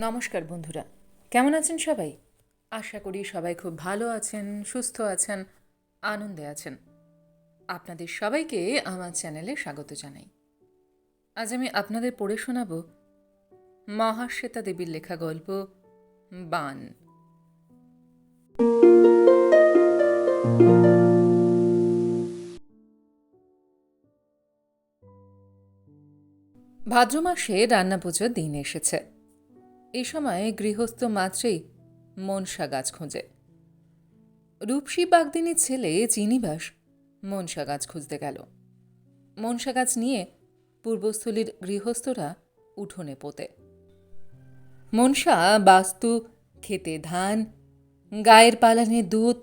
নমস্কার বন্ধুরা। কেমন আছেন সবাই? আশা করি সবাই খুব ভালো আছেন, সুস্থ আছেন, আনন্দে আছেন। আপনাদের সবাইকে আমার চ্যানেলে স্বাগত জানাই। আজ আমি আপনাদের পড়ে শোনাব মহাশ্বেতা দেবীর লেখা গল্প বান। ভাদ্র মাসে রান্না পুজোর দিন এসেছে। এই সময় গৃহস্থ মাত্রেই মনসা গাছ খোঁজে। রূপসী বাগদিনীর ছেলে চিনিবাস মনসা গাছ খুঁজতে গেল। মনসা গাছ নিয়ে পূর্বস্থলীর গৃহস্থরা উঠোনে পোতে। মনসা বাস্তু, খেতে ধান, গায়ের পালানে দুধ,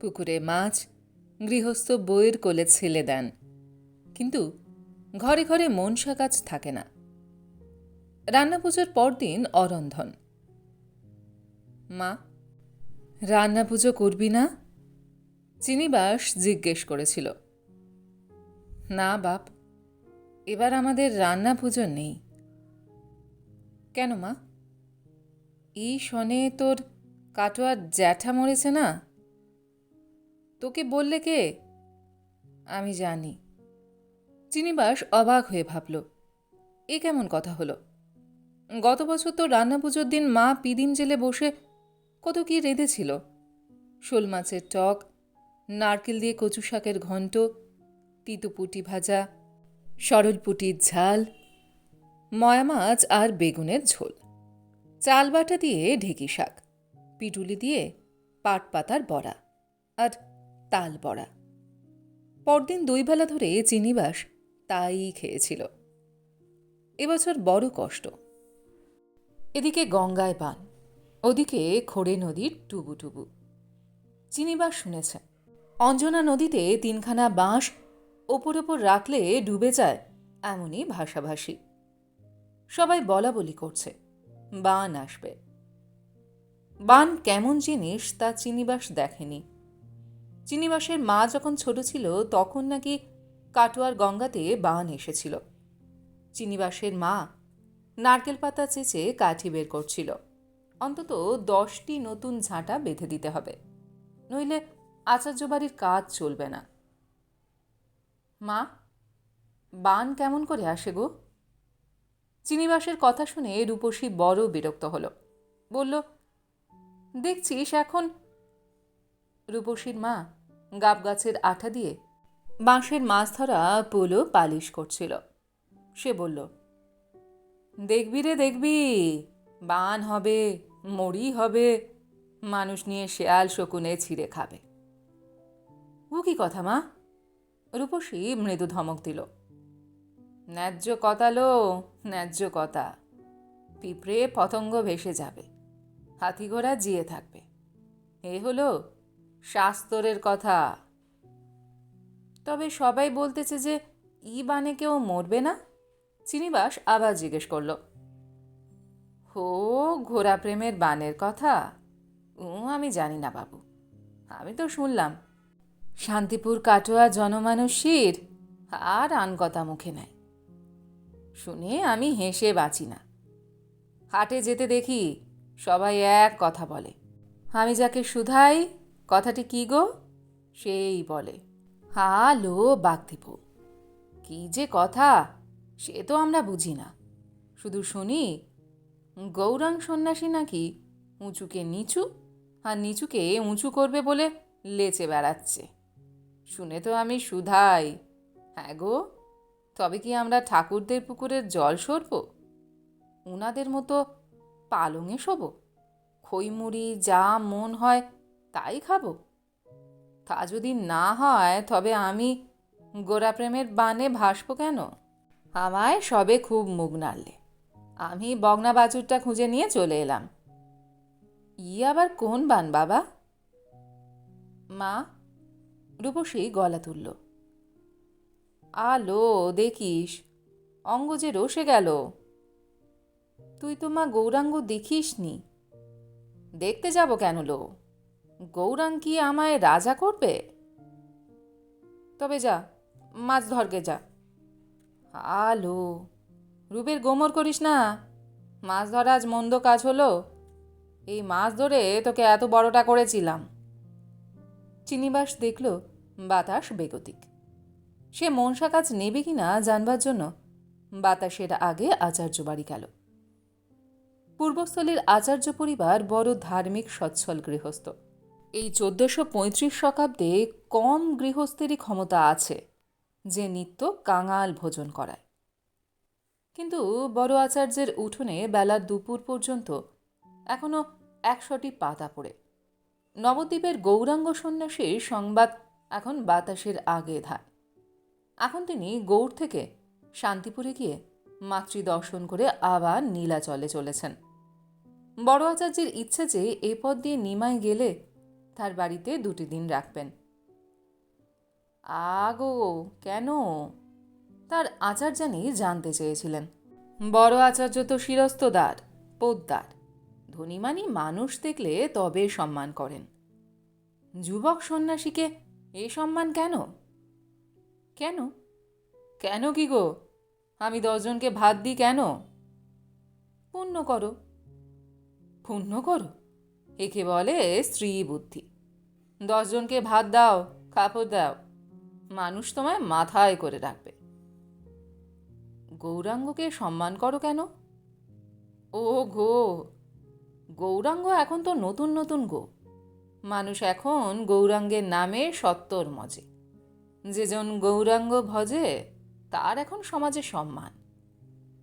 পুকুরে মাছ, গৃহস্থ বইয়ের কোলে ছেলে দেন। কিন্তু ঘরে ঘরে মনসা গাছ থাকে না। রান্না পুজোর পরদিন অরন্ধন। মা রান্না পুজো করবি না? চিনিবাস জিজ্ঞেস করেছিল। না বাপ, এবার আমাদের রান্না পুজো নেই। কেন মা? এই শনে তোর কাটোয়ার জ্যাঠা মরেছে না? তোকে বললে কে? আমি জানি। চিনিবাস অবাক হয়ে ভাবল, এ কেমন কথা হলো? গত বছর তো রান্না পুজোর দিন মা পিদিম জেলে বসে কত কি রেঁধেছিল। শোল মাছের টক, নারকেল দিয়ে কচু শাকের ঘণ্ট তিতুপুটি ভাজা সরলপুটির ঝাল, ময়া মাছ আর বেগুনের ঝোল। চাল বাটা দিয়ে ঢেকি শাক, পিটুলি দিয়ে পাট পাতার বড়া আর তাল বড়া। পরদিন দুই বেলা ধরে চিনিবাস তাই খেয়েছিল। এবছর বড় কষ্ট। এদিকে গঙ্গায় বান ওদিকে খোড়ে নদীর টুবু টুবু। চিনিবাস শুনেছে অঞ্জনা নদীতে তিনখানা বাঁশ ওপর ওপর রাখলে ডুবে যায় এমনই ভাষাভাষী। সবাই বলা বলি করছে, বান আসবে। বান কেমন জিনিস তা চিনিবাস দেখেনি। চিনিবাসের মা যখন ছোট ছিল তখন নাকি কাটোয়ার গঙ্গাতে বান এসেছিল। চিনিবাসের মা নারকেল পাতা চেঁচে কাঠি বের করছিল। অন্তত দশটি নতুন ঝাঁটা বেঁধে দিতে হবে। নইলে আচার্য বাড়ির কাজ চলবে না। মা, বান কেমন করে আসে গো? চিনিবাসের কথা শুনে রূপসী বড় বিরক্ত হলো। বলল, দেখছিস এখন? রূপসীর মা গাব গাছের আঠা দিয়ে বাঁশের মাছ ধরা পোলো পালিশ করছিল। সে বলল দেখবি রে, দেখবি। বান হবে মরি হবে, মানুষ নিয়ে শেয়াল শকুনে ছিঁড়ে খাবে। ও কি কথা মা? রূপসী মৃদু ধমক দিল। ন্যায্য কথালো ন্যায্য কথা। পিঁপড়ে পতঙ্গ ভেসে যাবে। হাতি ঘোড়া জিয়ে থাকবে। এ হলো শাস্তরের কথা। তবে সবাই বলতেছে যে, ই বানে কেউ মরবে না? চিনিবাস আবার জিজ্ঞেস করল, হো, ঘোড়া প্রেমের বানের কথা? ও আমি জানি না বাবু। আমি তো শুনলাম, শান্তিপুর কাটোয়া জনমানুষীর আর আন কথা মুখে নাই। শুনে আমি হেসে বাঁচি না। হাটে যেতে দেখি সবাই এক কথা বলে, আমি যাকে শুধাই, কথাটি কি গো? সেই বলে হালো বাগদিপ কি যে কথা সে তো আমরা বুঝি না। শুধু শুনি গৌরাং সন্ন্যাসী নাকি উঁচুকে নিচু আর নিচুকে উঁচু করবে বলে লেচে বেড়াচ্ছে। শুনে তো আমি সুধাই। হ্যাঁ গো, তবে কি আমরা ঠাকুরদের পুকুরের জল সরব? উনাদের মতো পালঙে শোব? খইমুড়ি যা মন হয় তাই খাব? তা যদি না হয় তবে আমি গোড়াপ্রেমের বানে ভাসবো কেন? আমায় সবে খুব মুখ নাড়লে। আমি বগনা বাছুরটা খুঁজে নিয়ে চলে এলাম। ই আবার কোন বান, বাবা? মা, রূপসী গলা তুলল। আলো, দেখিস, অঙ্গ যে রসে গেল। তুই তো মা গৌরাঙ্গ দেখিস নি দেখতে যাব কেন লো? গৌরাং কি আমায় রাজা করবে? তবে যা, মাছ ধরকে যা। আলো। রূপের গোমর করিস না। মাছ ধরা আজ মন্দ কাজ হলো। এই মাছ ধরে তোকে এত বড়টা করেছিলাম। চিনিবাস দেখল বাতাস বেগতিক। সে মনসা কাজ নেবে কি না জানবার জন্য বাতাসের আগে আচার্য বাড়ি গেল। পূর্বস্থলীর আচার্য পরিবার বড় ধার্মিক সচ্ছল গৃহস্থ। এই চোদ্দশো পঁয়ত্রিশ শতাব্দে কম গৃহস্থেরই ক্ষমতা আছে। যে নিত্য কাঙাল ভোজন করায়। কিন্তু বড় আচার্যের উঠোনে বেলা দুপুর পর্যন্ত এখনও একশোটি পাতা পড়ে। নবদ্বীপের গৌরাঙ্গ সন্ন্যাসীর সংবাদ এখন বাতাসের আগে ধায়। এখন তিনি গৌড় থেকে শান্তিপুরে গিয়ে মাতৃ দর্শন করে আবার নীলাচলে চলেছেন। বড় আচার্যের ইচ্ছে যে এ পথ দিয়ে নিমাই গেলে তার বাড়িতে দুটি দিন রাখবেন। আগো, কেন? তার আচার্যানি জানতে চেয়েছিলেন। বড় আচার্য তো শিরস্তদার, পোদ্দার। ধনীমানি মানুষ দেখলে তবে সম্মান করেন। যুবক সন্ন্যাসীকে এ সম্মান কেন? কেন? কেন কি গো? আমি দশজনকে ভাত দিই কেন? পুণ্য করো। পুণ্য করো? একে বলে স্ত্রী বুদ্ধি। দশজনকে ভাত দাও, কাপড় দাও। মানুষ তোমায় মাথায় করে রাখবে। গৌরাঙ্গকে সম্মান করো কেন? ও গো গৌরাঙ্গ এখন তো নতুন নতুন গো। মানুষ এখন গৌরাঙ্গের নামে সত্তর মজে। যেজন গৌরাঙ্গ ভজে, তার এখন সমাজে সম্মান।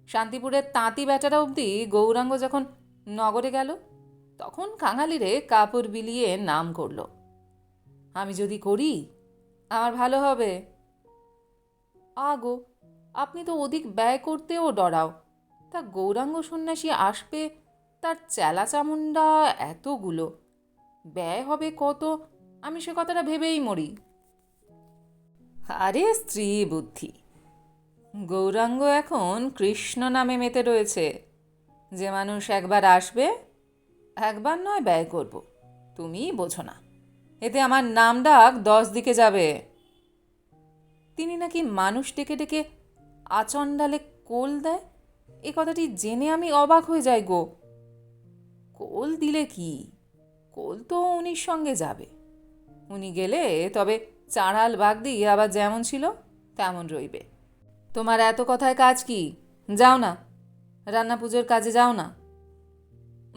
শান্তিপুরের তাঁতি বেটারা অবধি গৌরাঙ্গ যখন নগরে গেল, তখন কাঙালিরে কাপড় বিলিয়ে নাম করল। আমি যদি করি আমার ভালো হবে। আগো, আপনি তো অধিক ব্যয় করতেও ডরাও। তা গৌরাঙ্গ সন্ন্যাসী আসবে, তার চেলা চামুন্ডা এতগুলো। ব্যয় হবে কত? আমি সে কথাটা ভেবেই মরি। আরে স্ত্রী বুদ্ধি। গৌরাঙ্গ এখন কৃষ্ণ নামে মেতে রয়েছে। যে মানুষ একবার আসবে, একবার নয় ব্যয় করব। তুমিই বোঝো না। এতে আমার নাম ডাক দশ দিকে যাবে। তিনি নাকি মানুষ ডেকে ডেকে আচণ্ডালে কোল দেয়? এ কথাটি জেনে আমি অবাক হয়ে যাই গো। কোল দিলে কি? কোল তো উনির সঙ্গে যাবে। উনি গেলে তবে চাঁড়াল বাগ দিয়ে আবার যেমন ছিল, তেমন রইবে। তোমার এত কথায় কাজ কি? যাও না। রান্না পুজোর কাজে যাও না।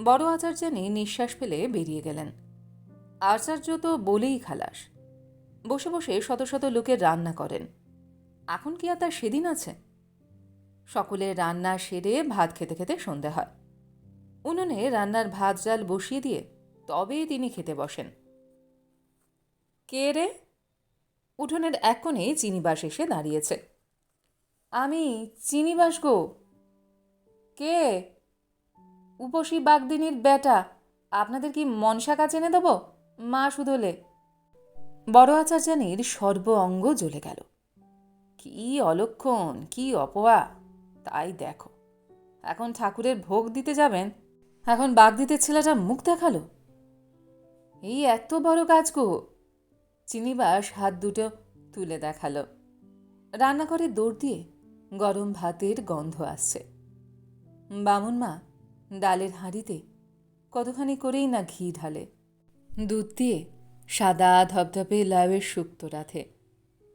বড় আচার্যানি নিঃশ্বাস ফেলে বেরিয়ে গেলেন। আচার্য তো বলেই খালাস। বসে বসে শত শত লোকের রান্না করেন। এখন কি আর তার সেদিন আছে? সকলে রান্না সেরে ভাত খেতে খেতে সন্ধে হয়। উনুনে রান্নার ভাত জাল বসিয়ে দিয়ে তবেই তিনি খেতে বসেন। কে রে? উঠোনের এক কোণে চিনিবাস এসে দাঁড়িয়েছে। আমি চিনিবাস গো। কে? উপসী বাগদিনীর বেটা। আপনাদের কি মনসা কাজ এনে দেবো? মা শুধলে বড় আচার্যানির সর্ব অঙ্গ জ্বলে গেল। কি অলক্ষণ, কি অপয়া তাই দেখো। এখন ঠাকুরের ভোগ দিতে যাবেন, এখন বাগ দিতে ছেলেটা মুখ দেখাল। এই এত বড় কাজ গো। চিনিবাস হাত দুটো তুলে দেখাল। রান্নাঘরে দৌড় দিয়ে গরম ভাতের গন্ধ আসছে। বামুন মা ডালের হাঁড়িতে কতখানি করেই না ঘি ঢালে। দুধ দিয়ে সাদা ধপধপে লাউয়ের শুক্তো রাধে।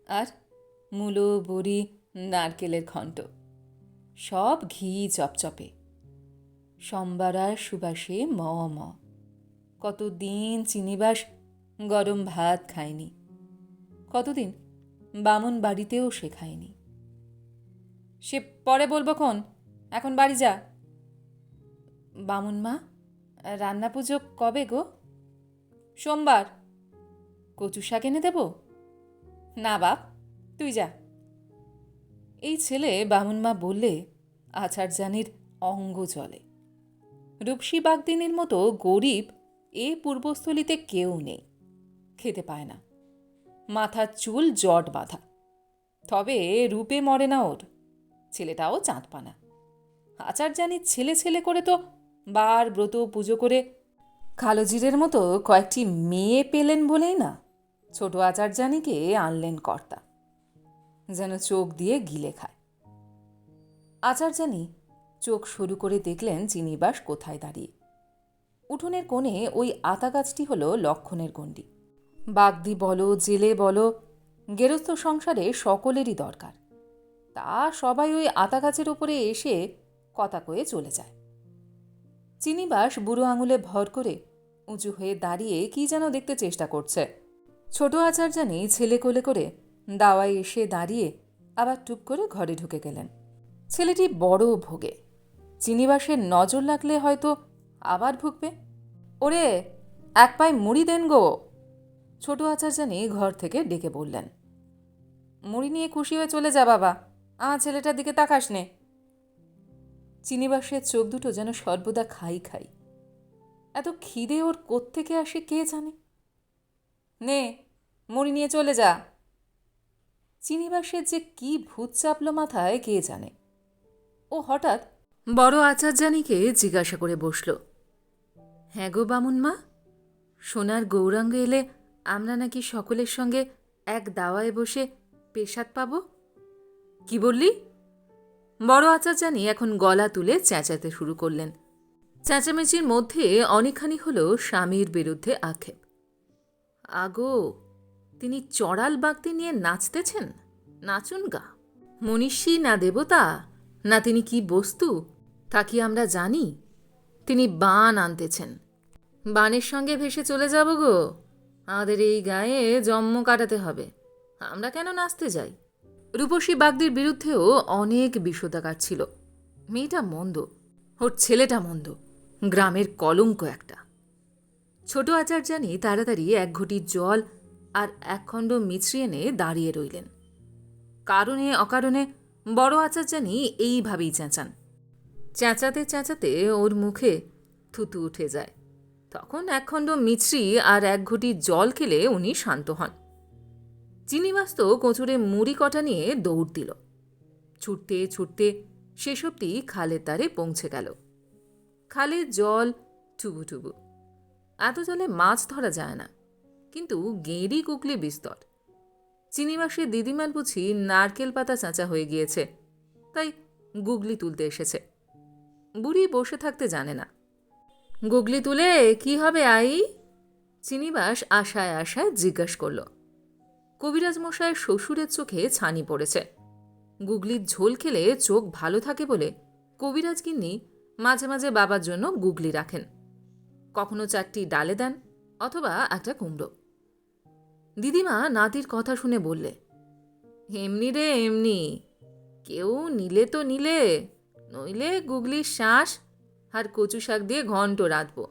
আর মূলো, বড়ি, নারকেলের ঘণ্ট, সব ঘি চপচপে। সম্বারার সুবাসে ম ম। কতদিন চিনিবাস গরম ভাত খায়নি। কতদিন বামন বাড়িতেও সে খায়নি। সে পরে বলব খন এখন বাড়ি যা। বামুন মা রান্না পুজো কবে গো? সোমবার। কচু শাক এনে দেব? না বাপ, তুই যা। এই ছেলে বামুন মা বললে আচার্যানির অঙ্গ চলে রূপসী বাগদিনীর মতো গরিব এ পূর্বস্থলিতে কেউ নেই, খেতে পায় না। মাথার চুল জট বাঁধা। তবে রূপে মরে না ওর, ছেলেটাও চাঁদ পানা। আচার্যানির ছেলে ছেলে করে তো বার ব্রত পুজো করে কালোজিরের মতো কয়েকটি মেয়ে পেলেন বলেই না। ছোট আচার্যানিকে আনলেন কর্তা। যেন চোখ দিয়ে গিলে খায়। আচার্যানি চোখ শুরু করে দেখলেন চিনিবাস কোথায় দাঁড়িয়ে। উঠোনের কোণে ওই আতা গাছটি হলো লক্ষণের গণ্ডি। বাগদি বলো, জেলে বলো গেরস্থ সংসারে সকলেরই দরকার। তা সবাই ওই আতা গাছের ওপরে এসে কথা কয়ে চলে যায়। চিনিবাস বুড়ো আঙুলে ভর করে উঁচু হয়ে দাঁড়িয়ে কি যেন দেখতে চেষ্টা করছে। ছোট আচার্যানি ছেলে কোলে করে দাওয়ায় এসে দাঁড়িয়ে আবার টুপ করে ঘরে ঢুকে গেলেন। ছেলেটি বড় ভোগে। চিনিবাসের নজর লাগলে হয়তো আবার ভুগবে। ওরে, এক পায়ে মুড়ি দেন গো। ছোট আচার্যানি ঘর থেকে ডেকে বললেন, মুড়ি নিয়ে খুশি হয়ে চলে যা বাবা। আমার ছেলেটার দিকে তাকাস নে। চিনিবাসের চোখ দুটো যেন সর্বদা খাই খাই। এত খিদে ওর কোত্থেকে আসে কে জানে? নে, মুড়ি নিয়ে চলে যা। চিনিবাসের যে কি ভূত চাপলো মাথায় কে জানে? ও হঠাৎ বড় আচার্যানীকে জিজ্ঞাসা করে বসল হ্যাঁ গো বামুন মা, সোনার গৌরাঙ্গ এলে আমরা নাকি সকলের সঙ্গে এক দাওয়ায় বসে পেশাদ পাব? কি বললি? বড় আচার্যানী এখন গলা তুলে চেঁচাতে শুরু করলেন। চেঁচামেচির মধ্যে অনেকখানি হলো স্বামীর বিরুদ্ধে আক্ষেপ। আগো, তিনি চড়াল বাগদি নিয়ে নাচতেছেন? নাচুন গা। মনীষী না দেবতা, না তিনি কি বস্তু, তা কি আমরা জানি? তিনি বান আনতেছেন। বানের সঙ্গে ভেসে চলে যাব গো। আমাদের এই গায়ে জন্ম কাটাতে হবে। আমরা কেন নাচতে যাই? রূপসী বাগদির বিরুদ্ধেও অনেক বিষোদাগার ছিল। মেয়েটা মন্দ, ওর ছেলেটা মন্দ, গ্রামের কলঙ্ক একটা। ছোট আচার্যানি তাড়াতাড়ি এক ঘটি জল আর একখণ্ড মিছরি এনে দাঁড়িয়ে রইলেন। কারণে অকারণে বড় আচার্যানি এইভাবেই চেঁচান। চেঁচাতে চেঁচাতে ওর মুখে থুতু উঠে যায়। তখন একখণ্ড মিছরি আর এক ঘটি জল খেলে উনি শান্ত হন। চিনিমাস তো কোঁচুরে মুড়ি কটা নিয়ে দৌড় দিল। ছুটতে ছুটতে অব্দি খালের তারে পৌঁছে গেল। খালের জল, টুবু টুবু। এত জলে মাছ ধরা যায় না, কিন্তু গেঁড়ি, কুকলি বিস্তর। চিনিমাসের দিদিমার বুঝি নারকেল পাতা চাঁচা হয়ে গিয়েছে, তাই গুগলি তুলতে এসেছে। বুড়ি বসে থাকতে জানে না। গুগলি তুলে, কি হবে, আই? চিনিবাস আশায় আশায় জিজ্ঞাসা করল। কবিরাজ মশাইয়ের শ্বশুরের চোখে ছানি পড়েছে। গুগলির ঝোল খেলে চোখ ভালো থাকে বলে কবিরাজ গিন্নি মাঝে মাঝে বাবার জন্য গুগলি রাখেন। কখনো চারটি ডালে দেন অথবা একটা কুমড়ো। দিদিমা নাতির কথা শুনে বললে, এমনি রে, এমনি। কেউ নিলে তো নিলে, নইলে গুগলির শ্বাস আর কচু শাক দিয়ে ঘন্ট রাঁধব।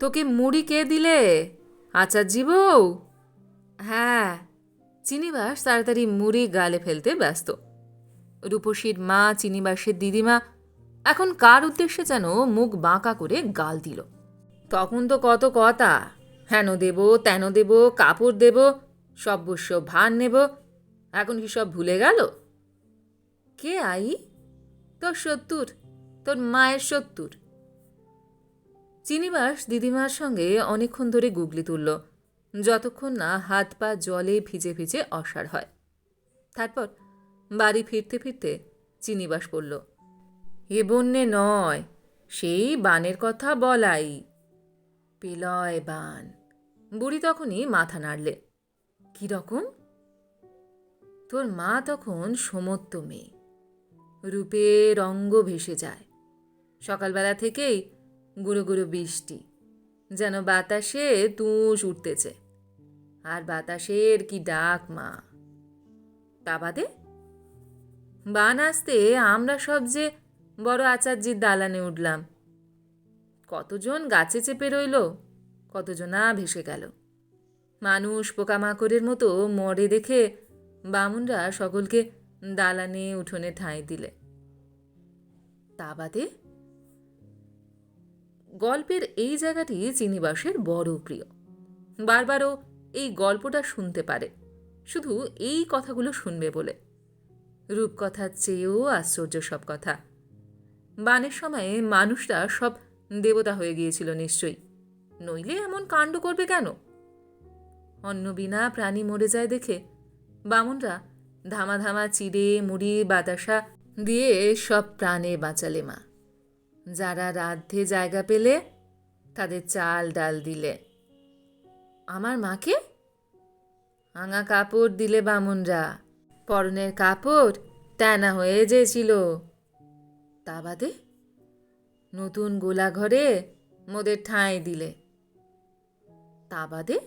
তোকে মুড়ি কে দিলে? আচার্জি বউ হ্যাঁ চিনিবাস তাড়াতাড়ি মুড়ি গালে ফেলতে ব্যস্ত। রূপসীর মা, চিনিবাসের দিদিমা, এখন কার উদ্দেশ্যে যেন মুখ বাঁকা করে গাল দিল। তখন তো কত কথা, হেন দেব, তেন দেব, কাপড় দেব সব্যস্য ভার নেব, এখন কি সব ভুলে গেল? কে আই? তোর সত্তর, তোর মায়ের সত্তর। চিনিবাস দিদিমার সঙ্গে অনেকক্ষণ ধরে গুগলি তুলল। যতক্ষণ না হাত পা জলে ভিজে ভিজে অসার হয়। তারপর বাড়ি ফিরতে ফিরতে চিনিবাস বলল, এ বন্যে নয়, সেই বানের কথা বলাই। পেলয় বান। বুড়ি তখনই মাথা নাড়লে রকম? তোর মা তখন সমত্ব মেয়ে। রূপে রঙ্গ ভেসে যায়। সকালবেলা থেকেই গুঁড়ো গুঁড়ো বৃষ্টি। যেন বাতাসে তুষ উঠতেছে। আর বাতাসের কি ডাক, মা? তা বাদে? বান আসতে আমরা সব যে বড় আচার্যির দালানে উঠলাম। কতজন গাছে চেপে রইল, কতজনা ভেসে গেল। মানুষ পোকামাকড়ের মতো মরে দেখে বামুনরা সকলকে দালানে উঠোনে ঠাঁই দিলে। তা বাদে? গল্পের এই জায়গাটি চিনিবাসের বড় প্রিয়। বারবারও এই গল্পটা শুনতে পারে। শুধু এই কথাগুলো শুনবে বলে। রূপকথার চেয়েও আশ্চর্য সব কথা। বানের সময়ে মানুষরা সব দেবতা হয়ে গিয়েছিল নিশ্চয়ই। নইলে এমন কাণ্ড করবে কেন? অন্য বিনা প্রাণী মরে যায় দেখে বামুনরা ধামা ধামা চিড়ে, মুড়ি, বাতাসা দিয়ে সব প্রাণে বাঁচালে মা। যারা রাধ্যে জায়গা পেলে তাদের চাল ডাল দিলে। আমার মাকে? আঙা কাপড় দিলে বামুনরা, পরনের কাপড় টানা হয়ে যেছিল। তা বাদে নতুন গোলা ঘরে মোদের ঠাঁই দিলে। তা বাদে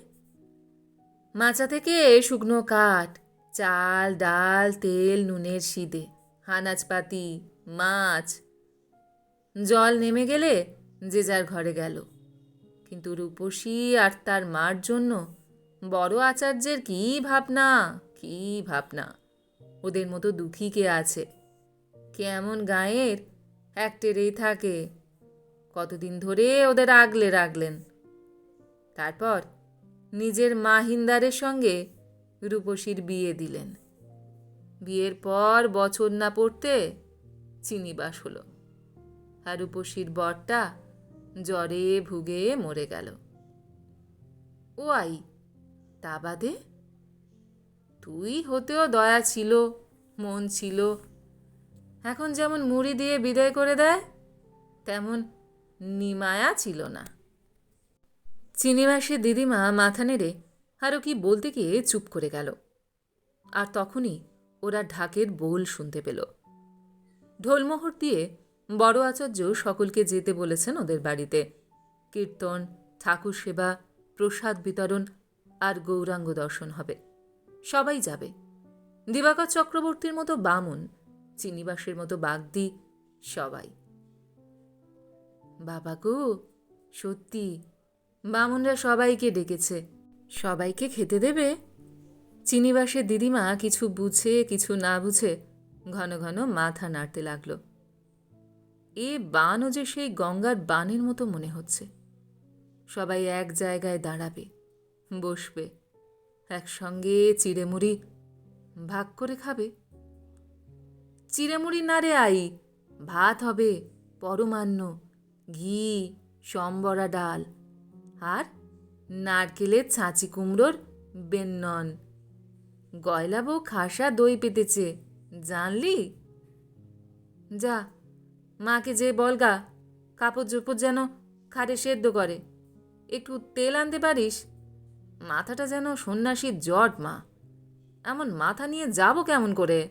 মাচা থেকে শুকনো কাঠ, চাল, ডাল, তেল, নুনের সিদে, আনাজপাতি, মাছ, জল নেমে গেলে যে যার ঘরে গেল। কিন্তু রূপসী আর তার মার জন্য বড় আচার্যের কী ভাবনা কী ভাবনা? ওদের মতো দুঃখী কে আছে? কেমন গায়ের একটেরেই থাকে। কতদিন ধরে ওদের আগলে রাখলেন। তারপর নিজের মাহিন্দারের সঙ্গে রূপসীর বিয়ে দিলেন। বিয়ের পর বছর না পড়তে চিনিবাস হলো। আর রূপসীর বরটা জ্বরে ভুগে মরে গেল। ও আই, তা বাদে? তুই হতেও দয়া ছিল, মন ছিল। এখন যেমন মুড়ি দিয়ে বিদায় করে দেয়, তেমন নিমায়া ছিল না। চিনিবাসের দিদিমা মাথা নেড়ে আরও কি বলতে গিয়ে চুপ করে গেল। আর তখনই ওরা ঢাকের বোল শুনতে পেল। ঢোলমোহর দিয়ে বড় আচার্য সকলকে যেতে বলেছেন ওদের বাড়িতে। কীর্তন, ঠাকুর সেবা, প্রসাদ বিতরণ আর গৌরাঙ্গ দর্শন হবে। সবাই যাবে। দিবাকর চক্রবর্তীর মতো বামুন, চিনিবাসের মতো বাগদি, সবাই। বাবা গো, সত্যি, বামুনরা সবাইকে ডেকেছে। সবাইকে খেতে দেবে? চিনিবাসের দিদিমা কিছু বুঝে, কিছু না বুঝে ঘন ঘন মাথা নাড়তে লাগল। এ বানও যে সেই গঙ্গার বানের মতো মনে হচ্ছে। সবাই এক জায়গায় দাঁড়াবে, বসবে, একসঙ্গে চিড়েমুড়ি ভাগ করে খাবে। চিড়েমুড়ি না রে আই, ভাত হবে, পরমান্ন, ঘি, সম্বরা ডাল আর নারকেলের ছাঁচি কুমড়োর বেন্নন। গয়লা বউ খাসা দই পেতেছে, জানলি? যা মাকে যে বলগা কাপড় চোপড় যেন খাটে সেদ্ধ করে। একটু তেল আনতে পারিস? মাথাটা যেন সন্ন্যাসীর জট, মা। এমন মাথা নিয়ে যাব কেমন করে?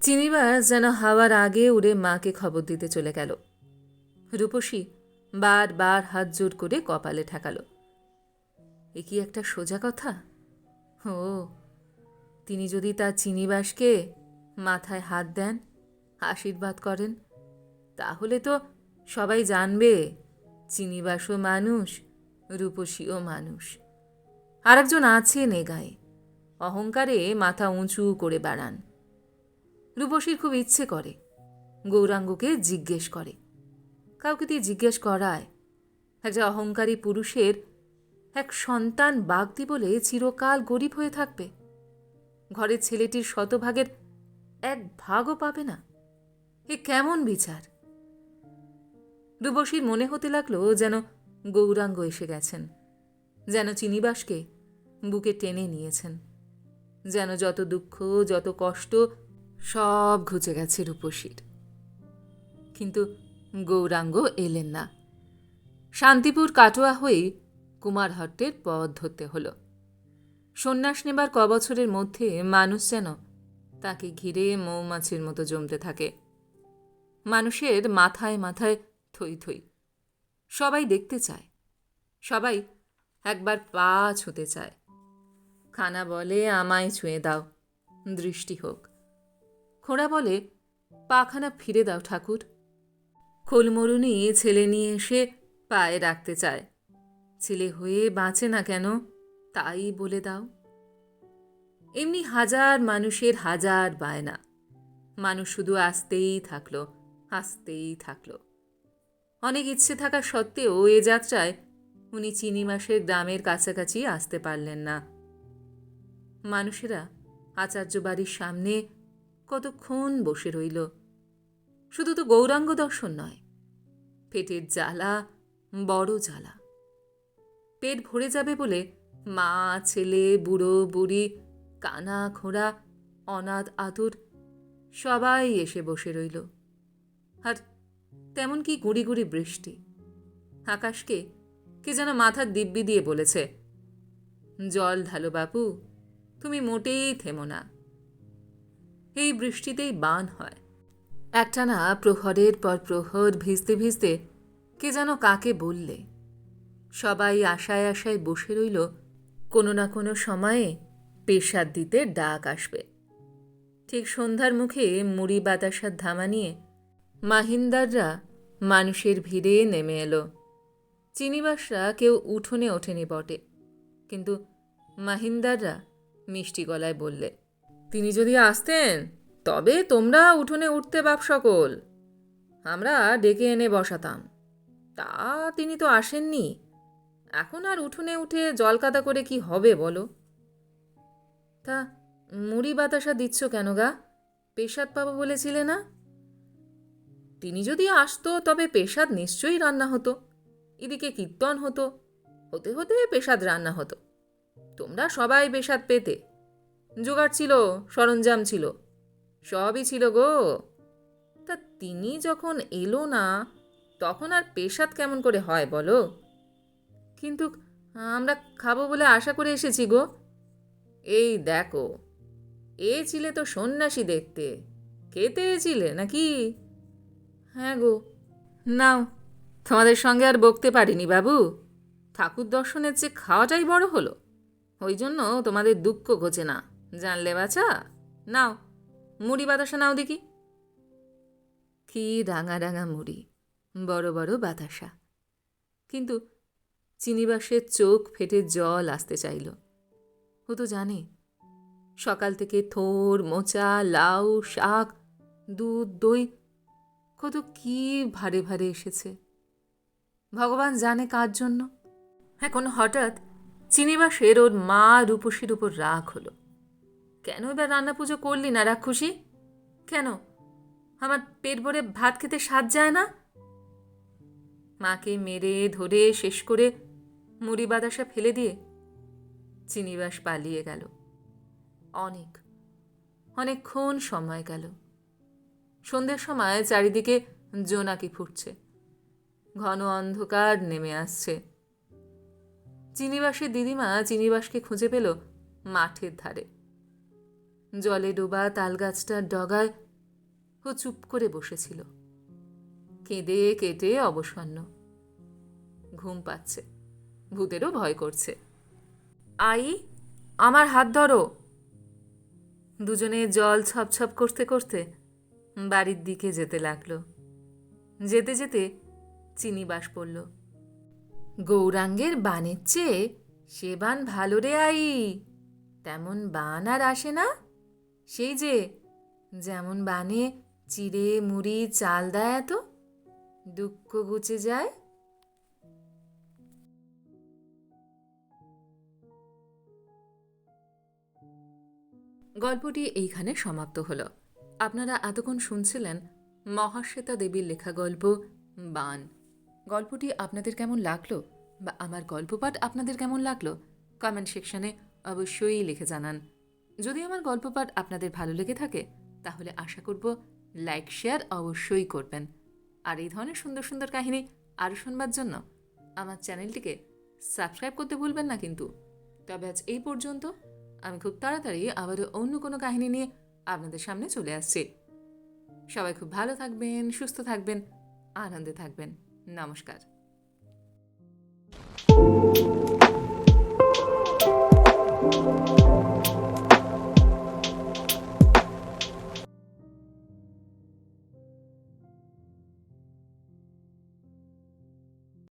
চিনিবার যেন হাওয়ার আগে উড়ে মাকে খবর দিতে চলে গেল। রূপসী বারবার হাত জোর করে কপালে ঠেকালো। এ কি একটা সোজা কথা? ও, তিনি যদি তার চিনিবাসকে মাথায় হাত দেন আশীর্বাদ করেন। তাহলে তো সবাই জানবে, চিনিবাসও মানুষ, রূপসীও মানুষ। আরেকজন আছে নেগায় অহংকারে মাথা উঁচু করে বেড়ান। রূপসীর খুব ইচ্ছে করে, গৌরাঙ্গকে জিজ্ঞেস করে। কাউকে দিয়ে জিজ্ঞেস করায় একটা অহংকারী পুরুষের এক সন্তান বাগদি বলে চিরকাল গরিব হয়ে থাকবে। ঘরের ছেলেটির শতভাগের এক ভাগও পাবে না। এ কেমন বিচার? রূপসীর মনে হতে লাগল যেন গৌরাঙ্গ এসে গেছেন, যেন চিনিবাসকে বুকে টেনে নিয়েছেন, যেন যত দুঃখ, যত কষ্ট সব ঘুচে গেছে রূপসীর। কিন্তু গৌরাঙ্গ এলেন না। শান্তিপুর কাটোয়া হয়ে কুমারহট্টের পথ ধরতে হলো। সন্ন্যাস নেবার কবছরের মধ্যে মানুষ যেন তাকে ঘিরে মৌমাছির মতো জমতে থাকে। মানুষের মাথায় মাথায় থই থই। সবাই দেখতে চায়। সবাই একবার পা ছুঁতে চায়। খানা বলে, আমায় ছুঁয়ে দাও, দৃষ্টি হোক। খোঁড়া বলে, পাখানা ফিরে দাও ঠাকুর। খোলমরুনি ছেলে নিয়ে এসে পায়ে রাখতে চায়। ছেলে হয়ে বাঁচে না কেন, তাই বলে দাও। এমনি হাজার মানুষের হাজার বায়না। মানুষ শুধু আসতেই থাকল। আসতেই থাকল। অনেক ইচ্ছে থাকা সত্ত্বেও এ যাত্রায় উনি চিনি মাসের গ্রামের কাছাকাছি আসতে পারলেন না। মানুষেরা আচার্য বাড়ির সামনে কতক্ষণ বসে রইল। শুধু তো গৌরাঙ্গ দর্শন নয়, পেটের জ্বালা, বড় জ্বালা। পেট ভরে যাবে বলে মা, ছেলে, বুড়ো, বুড়ি, কানা, খোঁড়া, অনাথ, আতুর সবাই এসে বসে রইল। তেমন কি গুড়ি গুড়ি বৃষ্টি। আকাশকে কে যেন মাথার দিব্যি দিয়ে বলেছে, জল ঢালো বাপু, তুমি মোটেই থেমো না। এই বৃষ্টিতেই বান হয়। একটানা প্রহরের পর প্রহর ভিজতে ভিজতে কে যেন কাকে বললে। সবাই আশায় আশায় বসে রইল, কোনো না কোনো সময়ে পেশাদ দিতে ডাক আসবে। ঠিক সন্ধ্যার মুখে মুড়ি বাতাসার ধামা নিয়ে মাহিন্দাররা মানুষের ভিড়ে নেমে এলো। চিনিবাসরা কেউ উঠোনে ওঠেনি বটে। কিন্তু মাহিন্দাররা মিষ্টি গলায় বললে, তিনি যদি আসতেন, তবে তোমরা উঠোনে উঠতে বাপ সকল। আমরা ডেকে এনে বসাতাম। তা তিনি তো আসেননি। এখন আর উঠোনে উঠে জলকাদা করে কি হবে বলো? তা মুড়ি বাতাসা দিচ্ছ কেন গা? পেশাদ পাবো বলেছিলে না? তিনি যদি আসতো, তবে পেশাদ নিশ্চয়ই রান্না হতো। এদিকে কীর্তন হতো, হতে হতে পেশাদ রান্না হতো। তোমরা সবাই পেশাদ পেতে। জোগাড় ছিল, সরঞ্জাম ছিল, সবই ছিল গো। তা তিনি যখন এলো না, তখন আর পেশাদ কেমন করে হয় বলো? কিন্তু আমরা খাব বলে আশা করে এসেছি গো। এই দেখো, এ ছিলে তো সন্ন্যাসী দেখতে। খেতে ছিলে নাকি? হ্যাঁ গো। নাও, তোমাদের সঙ্গে আর বকতে পারিনি বাবু। ঠাকুর দর্শনের চেয়ে খাওয়াটাই বড় হলো। ওই জন্য তোমাদের দুঃখ ঘোচে না। জানলে বাছা? নাও, মুড়ি বাতাসা নাও দেখি। কি রাঙা রাঙা মুড়ি, বড় বড় বাতাসা। কিন্তু চিনিবাসের চোখ ফেটে জল আসতে চাইল। ও তো জানে, সকাল থেকে থোর, মোচা, লাউ, শাক, দুধ, দই কত কি ভারে ভারে এসেছে। ভগবান জানে কার জন্য। এখন হঠাৎ চিনিবাসের ওর মা রূপসীর উপর রাগ হলো। কেন এবার রান্না পুজো করলি না রাক্ষসী? কেন? আমার পেট ভরে ভাত খেতে স্বাদ যায় না? মাকে মেরে ধরে শেষ করে মুড়ি বাতাসা ফেলে দিয়ে চিনিবাস পালিয়ে গেল। অনেক, অনেকক্ষণ সময় গেল। সন্ধ্যের সময় চারিদিকে জোনাকি ফুটছে। ঘন অন্ধকার নেমে আসছে। চিনিবাসের দিদিমা চিনিবাসকে খুঁজে পেল মাঠের ধারে। জলে ডোবা তালগাছটার ডগায় ও চুপ করে বসেছিল। কেঁদে কেটে অবসন্ন। ঘুম পাচ্ছে। ভূতেরও ভয় করছে। আই, আমার হাত ধরো। দুজনে জল ছপছপ করতে করতে বাড়ির দিকে যেতে লাগল। যেতে যেতে চিনি বাস পড়ল। গৌরাঙ্গের বানের চেয়ে সে বান ভালো রে আই। তেমন বান আর আসে না। সেই যে যেমন বানে চিড়ে, মুড়ি, চাল দেয় এত, দুঃখ গুচে যায়। গল্পটি এইখানে সমাপ্ত হলো। আপনারা এতক্ষণ শুনছিলেন মহাশ্বেতা দেবীর লেখা গল্প, বান। গল্পটি আপনাদের কেমন লাগল বা আমার গল্পপাঠ আপনাদের কেমন লাগল কমেন্ট সেকশনে অবশ্যই লিখে জানান। যদি আমার গল্পপাঠ আপনাদের ভালো লেগে থাকে, তাহলে আশা করব লাইক শেয়ার অবশ্যই করবেন। আর এই ধরনের সুন্দর সুন্দর কাহিনী আরও শুনবার জন্য আমার চ্যানেলটিকে সাবস্ক্রাইব করতে ভুলবেন না কিন্তু। তবে আজ এই পর্যন্ত, আমি খুব তাড়াতাড়ি আবারও অন্য কোনো কাহিনী নিয়ে আপনাদের সামনে চলে আসছি। সবাই খুব ভালো থাকবেন সুস্থ থাকবেন আনন্দে থাকবেন। নমস্কার।